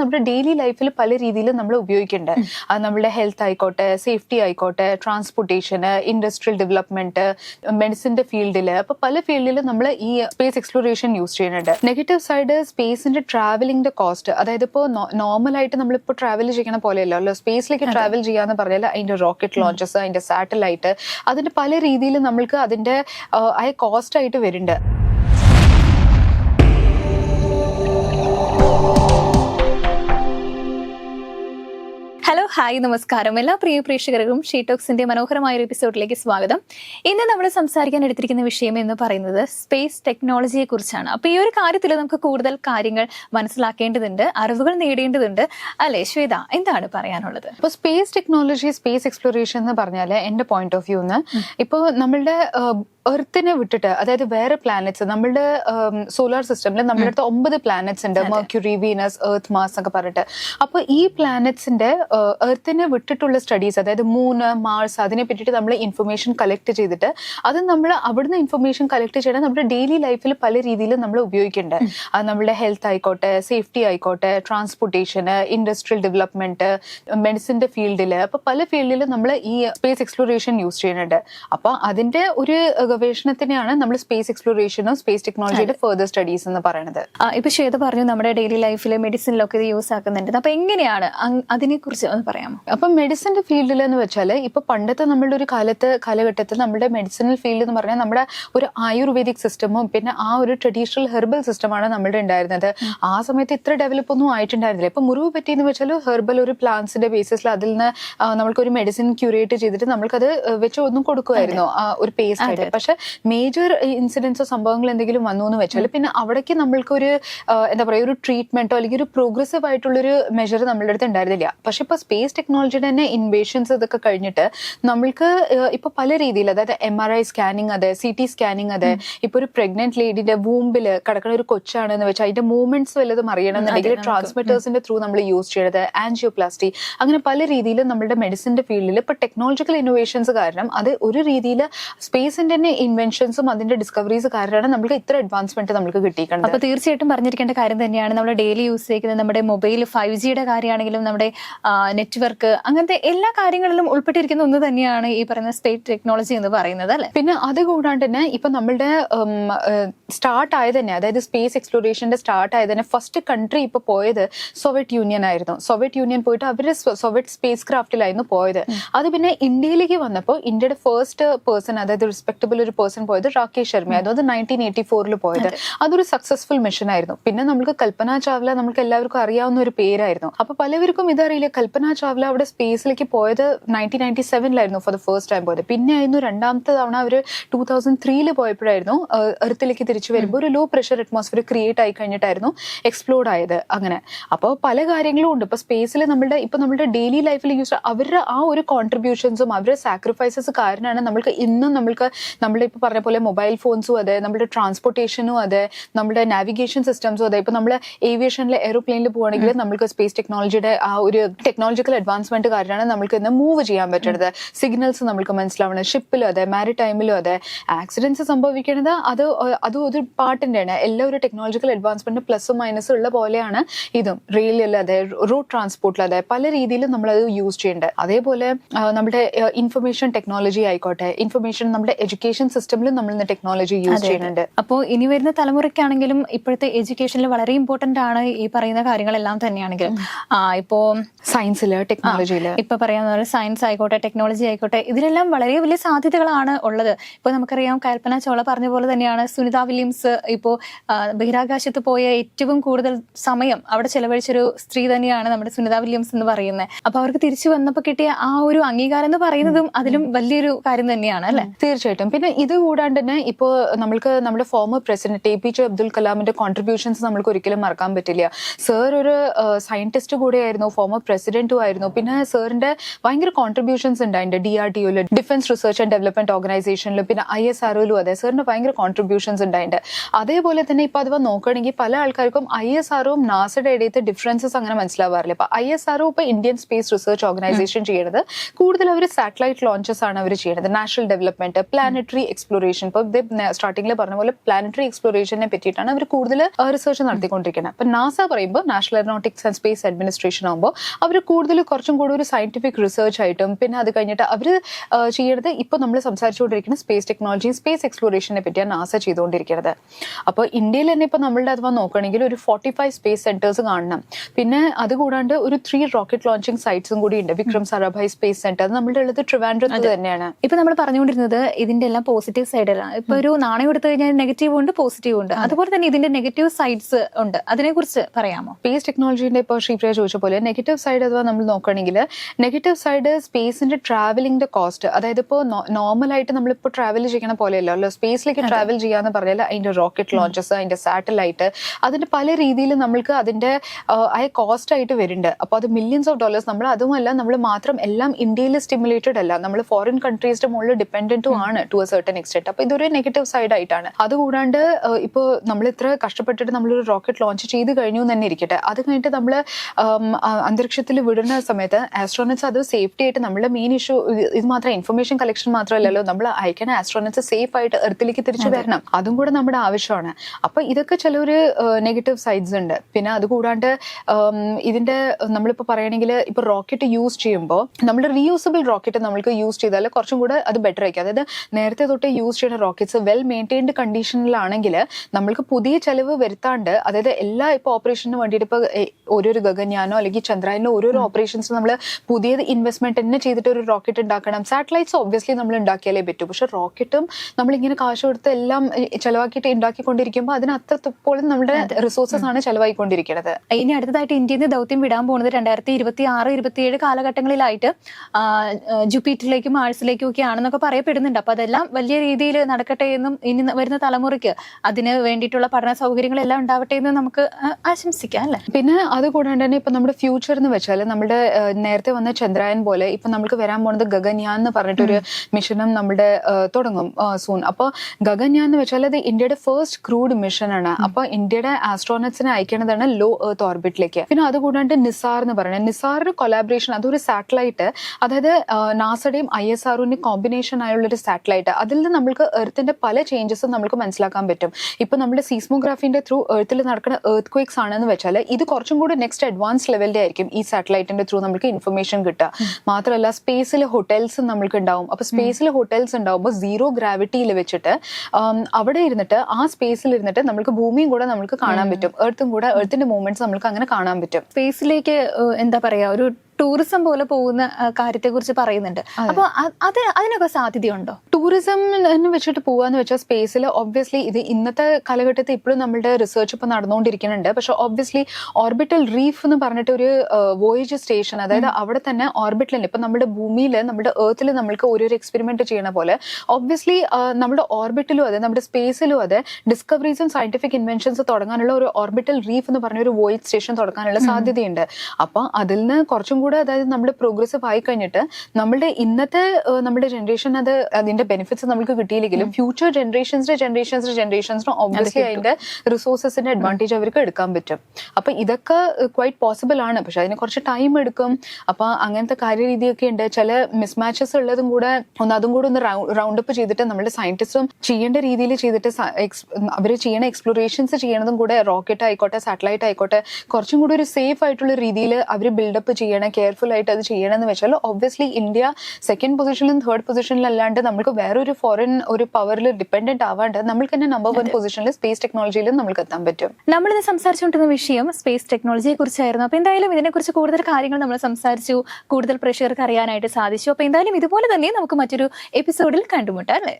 നമ്മുടെ ഡെയിലി ലൈഫിൽ പല രീതിയിൽ നമ്മൾ ഉപയോഗിക്കുന്നുണ്ട് അത് നമ്മുടെ ഹെൽത്ത് ആയിക്കോട്ടെ സേഫ്റ്റി ആയിക്കോട്ടെ ട്രാൻസ്പോർട്ടേഷന് ഇൻഡസ്ട്രിയൽ ഡെവലപ്മെന്റ് മെഡിസിന്റെ ഫീൽഡിൽ അപ്പൊ പല ഫീൽഡിലും നമ്മൾ ഈ സ്പേസ് എക്സ്പ്ലോറേഷൻ യൂസ് ചെയ്യുന്നുണ്ട്. നെഗറ്റീവ് സൈഡ് സ്പേസിന്റെ ട്രാവലിംഗിന്റെ കോസ്റ്റ് അതായത് ഇപ്പോൾ നോർമൽ ആയിട്ട് നമ്മളിപ്പോൾ ട്രാവൽ ചെയ്യണ പോലെയല്ലോ. സ്പേസിലേക്ക് ട്രാവൽ ചെയ്യാന്ന് പറഞ്ഞാൽ അതിന്റെ റോക്കറ്റ് ലോഞ്ചസ് അതിന്റെ സാറ്റലൈറ്റ് അതിന്റെ പല രീതിയിൽ നമ്മൾക്ക് അതിന്റെ ആ കോസ്റ്റ് ആയിട്ട് വരുന്നുണ്ട്. ഹായ് നമസ്കാരം. എല്ലാ പ്രിയ പ്രേക്ഷകർക്കും ഷീടോക്സിന്റെ മനോഹരമായ ഒരു എപ്പിസോഡിലേക്ക് സ്വാഗതം. ഇന്ന് നമ്മൾ സംസാരിക്കാൻ എടുത്തിരിക്കുന്ന വിഷയം എന്ന് പറയുന്നത് സ്പേസ് ടെക്നോളജിയെ കുറിച്ചാണ് അപ്പൊ ഈ ഒരു കാര്യത്തിൽ നമുക്ക് കൂടുതൽ കാര്യങ്ങൾ മനസ്സിലാക്കേണ്ടതുണ്ട് അറിവുകൾ നേടേണ്ടതുണ്ട്. അല്ലേ ശ്വേത എന്താണ് പറയാനുള്ളത്? ഇപ്പോൾ സ്പേസ് ടെക്നോളജി സ്പേസ് എക്സ്പ്ലോറേഷൻ എന്ന് പറഞ്ഞാൽ എന്റെ പോയിന്റ് ഓഫ് വ്യൂന്ന് ഇപ്പോ നമ്മളുടെ എർത്തിനെ വിട്ടിട്ട് അതായത് വേറെ പ്ലാനറ്റ്സ് നമ്മളുടെ സോലാർ സിസ്റ്റമിൽ നമ്മുടെ അടുത്ത് ഒമ്പത് പ്ലാനറ്റ്സ് ഉണ്ട്. മെർക്യൂറി വീനസ് എർത്ത് മാസ് ഒക്കെ പറഞ്ഞിട്ട്. അപ്പോൾ ഈ പ്ലാനറ്റ്സിന്റെ എർത്തിനെ വിട്ടിട്ടുള്ള സ്റ്റഡീസ് അതായത് മൂന്ന് മാർസ് അതിനെ പറ്റിയിട്ട് നമ്മൾ ഇൻഫർമേഷൻ കളക്ട് ചെയ്തിട്ട് അത് നമ്മൾ അവിടുന്ന് ഇൻഫർമേഷൻ കളക്ട് ചെയ്യണം നമ്മുടെ ഡെയിലി ലൈഫിൽ പല രീതിയിൽ നമ്മൾ ഉപയോഗിക്കേണ്ടത് അത് നമ്മുടെ ഹെൽത്ത് ആയിക്കോട്ടെ സേഫ്റ്റി ആയിക്കോട്ടെ ട്രാൻസ്പോർട്ടേഷൻ ഇൻഡസ്ട്രിയൽ ഡെവലപ്മെന്റ് മെഡിസിന്റെ ഫീൽഡിൽ അപ്പൊ പല ഫീൽഡിലും നമ്മൾ ഈ സ്പേസ് എക്സ്പ്ലോറേഷൻ യൂസ് ചെയ്യുന്നുണ്ട്. അപ്പൊ അതിന്റെ ഒരു ഗവേഷണത്തിനെയാണ് നമ്മൾ സ്പേസ് എക്സ്പ്ലോറേഷനോ സ്പേസ് ടെക്നോളജിയുടെ ഫെർദർ സ്റ്റഡീസ് എന്ന് പറയുന്നത് ഇപ്പൊ ശ്വേത പറഞ്ഞു നമ്മുടെ ഡെയിലി ലൈഫിൽ മെഡിസിനിലൊക്കെ ഇത് യൂസ് ആക്കുന്നുണ്ട്. അപ്പൊ എങ്ങനെയാണ് അതിനെ കുറിച്ച് ഒന്ന് പറയാമോ? അപ്പൊ മെഡിസിന്റെ ഫീൽഡിൽ എന്ന് വെച്ചാൽ ഇപ്പൊ പണ്ടത്തെ നമ്മളുടെ ഒരു കാലത്ത് കാലഘട്ടത്തിൽ നമ്മുടെ മെഡിസിനൽ ഫീൽഡ് എന്ന് പറഞ്ഞാൽ നമ്മുടെ ഒരു ആയുർവേദിക് സിസ്റ്റമും പിന്നെ ആ ഒരു ട്രഡീഷണൽ ഹെർബൽ സിസ്റ്റമാണ് നമ്മളുടെ ഉണ്ടായിരുന്നത്. ആ സമയത്ത് ഇത്ര ഡെവലപ്പ് ഒന്നും ആയിട്ടുണ്ടായിരുന്നില്ല. ഇപ്പൊ മുറിവ് പറ്റിയെന്ന് വെച്ചാൽ ഹെർബൽ ഒരു പ്ലാന്റ്സിന്റെ ബേസിസിൽ അതിൽ നിന്ന് നമ്മൾക്ക് ഒരു മെഡിസിൻ ക്യൂറേറ്റ് ചെയ്തിട്ട് നമ്മൾക്കത് വെച്ച് ഒന്നും കൊടുക്കുമായിരുന്നു. ആ, ഒരു പേസ്റ്റ് ആയിട്ട്. പക്ഷെ മേജർ ഇൻസിഡൻസോ സംഭവങ്ങൾ എന്തെങ്കിലും വന്നു എന്ന് വെച്ചാൽ പിന്നെ അവിടേക്ക് നമ്മൾക്ക് ഒരു എന്താ പറയുക ഒരു ട്രീറ്റ്മെന്റോ അല്ലെങ്കിൽ ഒരു പ്രോഗ്രസീവ് ആയിട്ടുള്ളൊരു മെഷർ നമ്മളുടെ അടുത്ത് ഉണ്ടായിരുന്നില്ല. പക്ഷെ ഇപ്പൊ സ്പേസ് ടെക്നോളജിയുടെ തന്നെ ഇൻവേഷൻസ് ഇതൊക്കെ കഴിഞ്ഞിട്ട് നമ്മൾക്ക് ഇപ്പോൾ ഇപ്പൊ പല രീതിയിൽ അതായത് എം ആർ ഐ സ്കാനിങ് അതെ സി ടി സ്കാനിങ് അതെ ഇപ്പൊ ഒരു പ്രഗ്നന്റ് ലേഡിയുടെ വൂമ്പിൽ കിടക്കുന്ന ഒരു കൊച്ചാണെന്ന് വെച്ചാൽ അതിന്റെ മൂവ്മെന്റ്സ് വല്ലതും അറിയണമെന്നുണ്ടെങ്കിൽ ട്രാൻസ്മിറ്റേഴ്സിന്റെ ത്രൂ നമ്മൾ യൂസ് ചെയ്യണത് ആൻജിയോപ്ലാസ്റ്റി അങ്ങനെ പല രീതിയിൽ നമ്മുടെ മെഡിസിന്റെ ഫീൽഡിൽ ഇപ്പൊ ടെക്നോളജിക്കൽ ഇന്നോവേഷൻസ് കാരണം അത് ഒരു രീതിയിൽ സ്പേസിന്റെ തന്നെ ഇൻവെൻഷൻസും അതിന്റെ ഡിസ്കവറീസ് കാരണമാണ് നമുക്ക് ഇത്ര അഡ്വാൻസ്മെന്റ് നമുക്ക് കിട്ടിയിരിക്കുന്നത്. അപ്പൊ തീർച്ചയായിട്ടും പറഞ്ഞിരിക്കേണ്ട കാര്യം തന്നെയാണ്. നമ്മൾ ഡെയിലി യൂസ് ചെയ്യുന്ന നമ്മുടെ മൊബൈൽ ഫൈവ് ജിയുടെ കാര്യമാണെങ്കിലും നമ്മുടെ നെറ്റ്വർക്ക് അങ്ങനത്തെ എല്ലാ കാര്യങ്ങളിലും ഉൾപ്പെട്ടിരിക്കുന്ന ഒന്ന് തന്നെയാണ് ഈ പറയുന്ന സ്പേസ് ടെക്നോളജി എന്ന് പറയുന്നത് അല്ലെ? പിന്നെ അത് കൂടാണ്ട് തന്നെ ഇപ്പൊ നമ്മളുടെ സ്റ്റാർട്ട് ആയത് തന്നെ അതായത് സ്പേസ് എക്സ്പ്ലോറേഷന്റെ സ്റ്റാർട്ട് ആയത് തന്നെ ഫസ്റ്റ് കൺട്രി ഇപ്പൊ പോയത് സോവിയറ്റ് യൂണിയൻ ആയിരുന്നു. സോവിയറ്റ് യൂണിയൻ പോയിട്ട് അവർ സോവിയറ്റ് സ്പേസ് ക്രാഫ്റ്റിലായിരുന്നു പോയത്. അത് പിന്നെ ഇന്ത്യയിലേക്ക് വന്നപ്പോൾ ഇന്ത്യയുടെ ഫസ്റ്റ് പേഴ്സൺ അതായത് റെസ്പെക്ടബിൾ ഒരു പേഴ്സൺ പോയത് രാകേഷ് ശർമ്മ. അത് നയന്റീൻ എയ്റ്റി ഫോറിൽ പോയത്. അതൊരു സക്സസ്ഫുൾ മിഷൻ ആയിരുന്നു. പിന്നെ നമുക്ക് കൽപ്പന ചാവ്ല നമുക്ക് എല്ലാവർക്കും അറിയാവുന്ന ഒരു പേരായിരുന്നു. അപ്പൊ പലവർക്കും ഇതറിയില്ല കൽപ്പന ചാവ്ല അവിടെ സ്പേസിലേക്ക് പോയത് നയന്റീൻ നയന്റി സെവനിലായിരുന്നു ഫോർ ദ ഫസ്റ്റ് ടൈം പോയത്. പിന്നെ ആയിരുന്നു രണ്ടാമത്തെ തവണ അവർ ടൂ തൗസൻഡ് ത്രീയിൽ പോയപ്പോഴായിരുന്നു എർത്തിലേക്ക് തിരിച്ചു വരുമ്പോൾ ഒരു ലോ പ്രഷർ അറ്റ്മോസ്ഫിയർ ക്രിയേറ്റ് ആയി കഴിഞ്ഞിട്ടായിരുന്നു എക്സ്പ്ലോർഡ് ആയത് അങ്ങനെ. അപ്പോൾ പല കാര്യങ്ങളും ഉണ്ട്. ഇപ്പൊ സ്പേസിൽ നമ്മുടെ ഇപ്പൊ നമ്മുടെ ഡെയിലി ലൈഫിൽ യൂസ് അവരുടെ ആ ഒരു കോൺട്രിബ്യൂഷൻസും അവരുടെ സാക്രിഫൈസസ് കാരണമാണ് നമ്മൾക്ക് ഇന്നും നമ്മൾക്ക് നമ്മുടെ ഇപ്പോൾ പറഞ്ഞ പോലെ മൊബൈൽ ഫോൺസും അതെ നമ്മുടെ ട്രാൻസ്പോർട്ടേഷനും അതെ നമ്മുടെ നാവിഗേഷൻ സിസ്റ്റംസും അതെ. ഇപ്പോൾ നമ്മൾ ഏവിയേഷനിൽ എയ്റോപ്ലെയിനിൽ പോവുകയാണെങ്കിൽ നമ്മൾക്ക് സ്പേസ് ടെക്നോളജിയുടെ ആ ഒരു ടെക്നോളജിക്കൽ അഡ്വാൻസ്മെന്റ് കാരണമാണ് നമ്മൾക്ക് ഇന്ന് മൂവ് ചെയ്യാൻ പറ്റുന്നത് സിഗ്നൽസ് നമ്മൾക്ക് മനസ്സിലാവണം ഷിപ്പിലും അതെ മാരിടൈമിലും അതെ. ആക്സിഡൻസ് സംഭവിക്കുന്നത് അത് അത് ഒരു പാട്ടിന്റെയാണ് എല്ലാ ഒരു ടെക്നോളജിക്കൽ അഡ്വാൻസ്മെന്റ് പ്ലസും മൈനസും ഉള്ള പോലെയാണ് ഇതും. റെയിലിൽ അതെ റോഡ് ട്രാൻസ്പോർട്ടിൽ അതെ. പല രീതിയിലും നമ്മളത് യൂസ് ചെയ്യേണ്ടത് അതേപോലെ നമ്മുടെ ഇൻഫർമേഷൻ ടെക്നോളജി ആയിക്കോട്ടെ. ഇൻഫർമേഷൻ നമ്മുടെ എഡ്യൂക്കേഷൻ സിസ്റ്റമിലും നമ്മൾ ഇന്ന് ടെക്നോളജി യൂസ് ചെയ്യുന്നുണ്ട്. അപ്പോൾ ഇനി വരുന്ന തലമുറയ്ക്കാണെങ്കിലും ഇപ്പോഴത്തെ എഡ്യൂക്കേഷനിൽ വളരെ ഇമ്പോർട്ടന്റ് ആണ് ഈ പറയുന്ന കാര്യങ്ങളെല്ലാം തന്നെയാണെങ്കിലും. ഇപ്പോൾ ഇപ്പോ സയൻസിൽ ടെക്നോളജിയിൽ ഇപ്പൊ പറയാവുന്ന പോലെ സയൻസ് ആയിക്കോട്ടെ ടെക്നോളജി ആയിക്കോട്ടെ ഇതിലെല്ലാം വളരെ വലിയ സാധ്യതകളാണ് ഉള്ളത്. ഇപ്പൊ നമുക്കറിയാം കൽപ്പന ചോള പറഞ്ഞ പോലെ തന്നെയാണ് സുനിത വില്യംസ് ഇപ്പോൾ ബഹിരാകാശത്ത് പോയ ഏറ്റവും കൂടുതൽ സമയം അവിടെ ചെലവഴിച്ചൊരു സ്ത്രീ തന്നെയാണ് നമ്മുടെ സുനിത വില്യംസ് എന്ന് പറയുന്നത് അപ്പൊ അവർക്ക് തിരിച്ചു വന്നപ്പോൾ കിട്ടിയ ആ ഒരു അംഗീകാരം എന്ന് പറയുന്നതും അതിലും വലിയൊരു കാര്യം തന്നെയാണ് അല്ലെ? തീർച്ചയായിട്ടും. പിന്നെ ഇത് കൂടാണ്ട് തന്നെ ഇപ്പോൾ നമ്മൾക്ക് നമ്മുടെ former president A P J Abdul കലാമിന്റെ കോൺട്രിബ്യൂഷൻസ് നമ്മൾക്ക് ഒരിക്കലും മറക്കാൻ പറ്റില്ല. സർ ഒരു സയന്റിസ്റ്റ് കൂടെയായിരുന്നു ഫോമർ പ്രസിഡന്റും ആയിരുന്നു. പിന്നെ സാറിന്റെ ഭയങ്കര കോൺട്രിബ്യൂഷൻസ് ഉണ്ടായിട്ടുണ്ട് ഡി ആർ ഡി ഒയിൽ ഡിഫൻസ് റിസർച്ച് ആൻഡ് ഡെവലപ്മെന്റ് ഓർഗനൈസേഷനിലും പിന്നെ ഐ എസ് ആർഒയിലും അതെ സാറിന്റെ ഭയങ്കര കോൺട്രിബ്യൂഷൻസ് ഉണ്ടായിട്ടുണ്ട് അതേപോലെ തന്നെ ഇപ്പൊ അഥവാ നോക്കുകയാണെങ്കിൽ പല ആൾക്കാർക്കും ഐ എസ് ആർഒയും നാസയുടെ ഇടയത്തെ ഡിഫറൻസസ് അങ്ങനെ മനസ്സിലാവാറില്ല. അപ്പൊ ഐ എസ് ആർഒ ഇപ്പൊ ഇന്ത്യൻ സ്പേസ് റിസർച്ച് ഓർഗനൈസേഷൻ ചെയ്യുന്നത് കൂടുതൽ അവർ സാറ്റലൈറ്റ് ലോഞ്ചസ് ആണ് അവർ ചെയ്യുന്നത് national development planetary planetary exploration ഇപ്പോൾ ഇത് സ്റ്റാർട്ടിംഗിൽ പറഞ്ഞ പോലെ പ്ലാനറ്ററി എക്സ്പ്ലോറേഷനെ പറ്റിയിട്ടാണ് അവർ കൂടുതൽ റിസർച്ച് നടത്തിക്കൊണ്ടിരിക്കുന്നത് അപ്പൊ നാസ പറയുമ്പോൾ national aeronautics and space administration ആകുമ്പോൾ അവർ കൂടുതൽ കുറച്ചും കൂടി ഒരു സയന്റിഫിക് റിസർച്ച് ആയിട്ടും പിന്നെ അത് കഴിഞ്ഞിട്ട് അവർ ചെയ്യുന്നത് ഇപ്പോൾ നമ്മൾ സംസാരിച്ചുകൊണ്ടിരിക്കുന്ന സ്പേസ് ടെക്നോളജി സ്പേസ് എക്സ്പ്ലോറേഷനെ പറ്റിയാണ് നാസ ചെയ്തുകൊണ്ടിരിക്കുന്നത് അപ്പോൾ ഇന്ത്യയിൽ തന്നെ ഇപ്പോൾ നമ്മളുടെ അഥവാ നോക്കുകയാണെങ്കിൽ ഒരു ഫോർട്ടി ഫൈവ് സ്പേസ് സെന്റേഴ്സ് കാണണം. പിന്നെ അതുകൂടാണ്ട് ഒരു ത്രീ റോക്കറ്റ് ലോഞ്ചിങ് സൈറ്റ്സും കൂടി ഉണ്ട്. വിക്രം സാരാഭായ് സ്പേസ് സെന്റർ അത് നമ്മളുടെ ഉള്ളത് ട്രിവാൻഡ്രത്ത് തന്നെയാണ്. ഇപ്പൊ നമ്മൾ പറഞ്ഞുകൊണ്ടിരുന്നത് ഇതിന്റെ എല്ലാം പോസിറ്റീവ് സൈഡിലാണ് ഇപ്പൊ ഒരു നാണയം എടുത്തു കഴിഞ്ഞാൽ നെഗറ്റീവ് ഉണ്ട് പോസിറ്റീവ് ഉണ്ട്. അതുപോലെ തന്നെ ഇതിന്റെ നെഗറ്റീവ് സൈഡ്സ് ഉണ്ട്. അതിനെ കുറിച്ച് പറയാമോ സ്പേസ് ടെക്നോളജീന്റെ ഇപ്പോൾ ശ്രീപ്രിയ ചോദിച്ച പോലെ നെഗറ്റീവ് സൈഡ് അഥവാ നമ്മൾ നോക്കുകയാണെങ്കിൽ നെഗറ്റീവ് സൈഡ് സ്പേസിന്റെ ട്രാവലിംഗിന്റെ കോസ്റ്റ് അതായത് ഇപ്പോൾ നോർമൽ ആയിട്ട് നമ്മളിപ്പോൾ ട്രാവൽ ചെയ്യണ പോലെയല്ല. അല്ലോ സ്പേസിലേക്ക് ട്രാവൽ ചെയ്യാന്ന് പറഞ്ഞാൽ അതിന്റെ റോക്കറ്റ് ലോഞ്ചസ് അതിന്റെ സാറ്റലൈറ്റ് അതിന്റെ പല രീതിയിൽ നമ്മൾക്ക് അതിന്റെ ആ കോസ്റ്റ് ആയിട്ട് വരുന്നുണ്ട്. അപ്പോൾ അത് മില്യൻസ് ഓഫ് ഡോളേഴ്സ് നമ്മൾ അതുമല്ല നമ്മൾ മാത്രം എല്ലാം ഇന്ത്യയിൽ സ്റ്റിമുലേറ്റഡ് അല്ല. നമ്മൾ ഫോറിൻ കൺട്രീസിന്റെ മുകളിൽ ഡിപെൻഡന്റും ആണ് ടു എ സർട്ടൻ എക്സ്റ്റെന്റ് അപ്പോൾ ഇതൊരു നെഗറ്റീവ് സൈഡ് ആയിട്ടാണ്. അതുകൂടാണ്ട് ഇപ്പോൾ നമ്മൾ ഇത്ര കഷ്ടപ്പെട്ടിട്ട് നമ്മളൊരു റോക്കറ്റ് ലോഞ്ച് ചെയ്ത് കഴിഞ്ഞു എന്ന് തന്നെ ഇരിക്കട്ടെ. അത് കഴിഞ്ഞിട്ട് നമ്മൾ അന്തരീക്ഷത്തിൽ വിടുന്ന സമയത്ത് ആസ്ട്രോണറ്റ്സ് അത് സേഫ്റ്റി ആയിട്ട് നമ്മുടെ മെയിൻ ഇഷ്യൂ ഇത് മാത്രം ഇൻഫർമേഷൻ കളക്ഷൻ മാത്രമല്ലല്ലോ. നമ്മൾ അയക്കണ ആസ്ട്രോണറ്റ്സ് സേഫ് ആയിട്ട് എർത്തിലേക്ക് തിരിച്ചു വരണം. അതും കൂടെ നമ്മുടെ ആവശ്യമാണ്. അപ്പൊ ഇതൊക്കെ ചിലൊരു നെഗറ്റീവ് സൈഡ്സ് ഉണ്ട്. പിന്നെ അതുകൂടാണ്ട് ഇതിന്റെ നമ്മളിപ്പോൾ പറയുകയാണെങ്കിൽ ഇപ്പൊ റോക്കറ്റ് യൂസ് ചെയ്യുമ്പോൾ നമ്മൾ റീയൂസബിൾ റോക്കറ്റ് നമ്മൾക്ക് യൂസ് ചെയ്താൽ കുറച്ചും കൂടെ അത് ബെറ്റർ ആയിരിക്കും. അതായത് നേരത്തെ തൊട്ട് യൂസ് ചെയ്യുന്ന റോക്കറ്റ്സ് വെൽ മെയിന്റെയിൻഡ് കണ്ടീഷനിലാണെങ്കിൽ നമ്മൾക്ക് പുതിയ ചെലവ് വരുത്താണ്ട് അതായത് എല്ലാ ഇപ്പോൾ ഓപ്പറേഷന് വേണ്ടിയിട്ട് ഇപ്പോൾ ഓരോരോ ഗഗൻയാനോ അല്ലെങ്കിൽ ചന്ദ്രയാനോ ഓരോരോ ഓപ്പറേഷൻസ് നമ്മൾ പുതിയത് ഇൻവെസ്റ്റ്മെന്റ് തന്നെ ചെയ്തിട്ട് ഒരു റോക്കറ്റ് ഉണ്ടാക്കണം. സാറ്റലൈറ്റ്സ് ഒബ്വിയസ്ലി നമ്മൾ ഉണ്ടാക്കിയാലേ പറ്റൂ. പക്ഷേ റോക്കറ്റും നമ്മളിങ്ങനെ കാശ് കൊടുത്ത് എല്ലാം ചിലവാക്കിയിട്ട് ഉണ്ടാക്കിക്കൊണ്ടിരിക്കുമ്പോൾ അതിന് അത്രത്തോളം നമ്മുടെ റിസോഴ്സസ് ആണ് ചിലവായിക്കൊണ്ടിരിക്കുന്നത് ഇനി അടുത്തതായിട്ട് ഇന്ത്യയിൽ നിന്ന് ദൗത്യം വിടാൻ പോകുന്നത് രണ്ടായിരത്തി ഇരുപത്തി ആറ് ഇരുപത്തിയേഴ് കാലഘട്ടങ്ങളിലായിട്ട് ജുപ്പീറ്ററിലേക്കും മാഴ്സിലേക്കും ഒക്കെ ആണെന്നൊക്കെ പറയപ്പെടുന്നുണ്ട്. അപ്പൊ അതെല്ലാം വലിയ രീതിയിൽ നടക്കട്ടെ എന്നും ഇനി വരുന്ന തലമുറയ്ക്ക് അതിന് വേണ്ടിയിട്ടുള്ള പഠന സൗകര്യങ്ങളെല്ലാം ഉണ്ടാവട്ടെ എന്ന് നമുക്ക് ആശംസിക്കാം അല്ലേ? പിന്നെ അതുകൂടാണ്ട് തന്നെ ഇപ്പൊ നമ്മുടെ ഫ്യൂച്ചർ എന്ന് വെച്ചാൽ നമ്മുടെ നേരത്തെ വന്ന ചന്ദ്രായൻ പോലെ ഇപ്പൊ നമുക്ക് വരാൻ പോകുന്നത് ഗഗൻയാൻ എന്ന് പറഞ്ഞിട്ടൊരു മിഷനും നമ്മുടെ തുടങ്ങും സൂൺ അപ്പൊ ഗഗൻയാൻ എന്ന് വെച്ചാൽ അത് ഇന്ത്യയുടെ ഫസ്റ്റ് ക്രൂഡ് മിഷൻ ആണ്. അപ്പൊ ഇന്ത്യയുടെ ആസ്ട്രോണറ്റ്സിനെ അയക്കേണ്ടതാണ് ലോ എർത്ത് ഓർബിറ്റിലേക്ക് പിന്നെ അതുകൂടാണ്ട് നിസാർ എന്ന് പറയുന്നത് നിസാറിന്റെ കൊലാബറേഷൻ അതൊരു സാറ്റലൈറ്റ് അതായത് നാസയുടെയും ഐ എസ് ആറുവിന്റെ കോമ്പിനേഷൻ ആയുള്ള ഒരു സാറ്റലൈറ്റ് അതിൽ നിന്ന് നമ്മൾക്ക് എർത്തിന്റെ പല ചേഞ്ചസും നമുക്ക് മനസ്സിലാക്കാൻ പറ്റും. ഇപ്പൊ നമ്മുടെ സീസ്മോഗ്രാഫിന്റെ ത്രൂ എർത്തിൽ നടക്കുന്ന എർത്ത് ക്വേക്സ് ആണെന്ന് വെച്ചാൽ ഇത് കുറച്ചും കൂടി നെക്സ്റ്റ് അഡ്വാൻസ് ലെവലിന്റെ ആയിരിക്കും ഈ സാറ്റലൈറ്റിന്റെ ത്രൂ നമുക്ക് ഇൻഫർമേഷൻ കിട്ടുക. മാത്രമല്ല സ്പേസിൽ ഹോട്ടൽസ് നമ്മൾക്ക് ഉണ്ടാവും. അപ്പൊ സ്പേസിൽ ഹോട്ടൽസ് ഉണ്ടാവുമ്പോൾ സീറോ ഗ്രാവിറ്റിയിൽ വെച്ചിട്ട് അവിടെ ഇരുന്നിട്ട് ആ സ്പേസിൽ ഇരുന്നിട്ട് നമുക്ക് ഭൂമിയും കൂടെ നമുക്ക് കാണാൻ പറ്റും. എർത്തും കൂടെ എർത്തിന്റെ മൂവ്മെന്റ്സ് നമുക്ക് അങ്ങനെ കാണാൻ പറ്റും. സ്പേസിലേക്ക് എന്താ പറയാ ഒരു ടൂറിസം പോലെ പോകുന്ന കാര്യത്തെ കുറിച്ച് പറയുന്നുണ്ട്. അപ്പൊ അ- അത് അതിനൊക്കെ സാധ്യതയുണ്ടോ? ടൂറിസം വെച്ചിട്ട് പോവാന്ന് വെച്ചാൽ സ്പേസിൽ ഒബ്വിയസ്ലി ഇത് ഇന്നത്തെ കാലഘട്ടത്തിൽ ഇപ്പോഴും നമ്മളുടെ റിസർച്ച് ഇപ്പൊ നടന്നുകൊണ്ടിരിക്കുന്നുണ്ട്. പക്ഷെ ഒബ്വിയസ്ലി ഓർബിറ്റൽ റീഫ് എന്ന് പറഞ്ഞിട്ട് ഒരു വോയേജ് സ്റ്റേഷൻ അതായത് അവിടെ തന്നെ ഓർബിറ്റലിൽ ഇപ്പൊ നമ്മുടെ ഭൂമിയിൽ നമ്മുടെ ഏർത്തിൽ നമ്മൾക്ക് ഓരോരോ എക്സ്പെരിമെന്റ് ചെയ്യണ പോലെ ഒബ്വിയസ്ലി നമ്മുടെ ഓർബിറ്റിലും അതെ നമ്മുടെ സ്പേസിലും അതെ ഡിസ്കവറീസും സയന്റിഫിക് ഇൻവെൻഷൻസ് തുടങ്ങാനുള്ള ഒരു ഓർബിറ്റൽ റീഫ് എന്ന് പറഞ്ഞ ഒരു വോയേജ് സ്റ്റേഷൻ തുടങ്ങാനുള്ള സാധ്യതയുണ്ട്. അപ്പൊ അതിൽ നിന്ന് കുറച്ചും കൂടെ അതായത് നമ്മൾ പ്രോഗ്രസീവ് ആയി കഴിഞ്ഞിട്ട് നമ്മുടെ ഇന്നത്തെ നമ്മുടെ ജനറേഷൻ അത് അതിന്റെ ബെനിഫിറ്റ്സ് നമുക്ക് കിട്ടിയില്ലെങ്കിലും ഫ്യൂച്ചർ ജനറേഷൻസിന്റെ ജനറേഷൻസിന്റെ ജനറേഷൻസിനും ഓബ്വിയസ്ലി അതിന്റെ റിസോഴ്സസിന്റെ അഡ്വാന്റേജ് അവർക്ക് എടുക്കാൻ പറ്റും. അപ്പൊ ഇതൊക്കെ ക്വൈറ്റ് പോസിബിൾ ആണ്. പക്ഷെ അതിന് കുറച്ച് ടൈം എടുക്കും. അപ്പൊ അങ്ങനത്തെ കാര്യരീതിയൊക്കെ ഉണ്ട്. ചില മിസ്മാച്ചസ് ഉള്ളതും കൂടെ ഒന്ന് അതും കൂടെ ഒന്ന് റൗണ്ട് അപ്പ് ചെയ്തിട്ട് നമ്മുടെ സയന്റിസ്റ്റും ചെയ്യേണ്ട രീതിയിൽ ചെയ്തിട്ട് അവർ ചെയ്യണ എക്സ്പ്ലോറേഷൻസ് ചെയ്യണതും കൂടെ റോക്കറ്റ് ആയിക്കോട്ടെ സാറ്റലൈറ്റ് ആയിക്കോട്ടെ കുറച്ചും കൂടി ഒരു സേഫ് ആയിട്ടുള്ള രീതിയിൽ അവർ ബിൽഡപ്പ് ചെയ്യണം കെയർഫുൾ ആയിട്ട് അത് ചെയ്യണമെന്ന് വെച്ചാൽ ഒബ്വിയസ്ലി ഇന്ത്യ സെക്കൻഡ് പൊസിഷനിലും തേർഡ് പൊസിഷനിലും അല്ലാണ്ട് നമുക്ക് വേറൊരു ഫോറിൻ ഒരു പവറിൽ ഡിപ്പെൻഡന്റ് ആവാണ്ട് നമ്മൾക്ക് തന്നെ നമ്പർ വൺ പൊസിഷനിൽ സ്പേസ് ടെക്നോളജിയിലും നമുക്ക് എത്താൻ പറ്റും. നമ്മളിന്ന് സംസാരിച്ചുകൊണ്ടിരുന്ന വിഷയം സ്പേസ് ടെക്നോളജിയെ കുറിച്ചായിരുന്നു അപ്പൊ എന്തായാലും ഇതിനെക്കുറിച്ച് കൂടുതൽ കാര്യങ്ങൾ നമ്മൾ സംസാരിച്ചു. കൂടുതൽ പ്രേക്ഷകർക്ക് അറിയാനായിട്ട് സാധിച്ചു. അപ്പൊ എന്തായാലും ഇതുപോലെ തന്നെ നമുക്ക് മറ്റൊരു എപ്പിസോഡിൽ കണ്ടുമുട്ടാം അല്ലേ?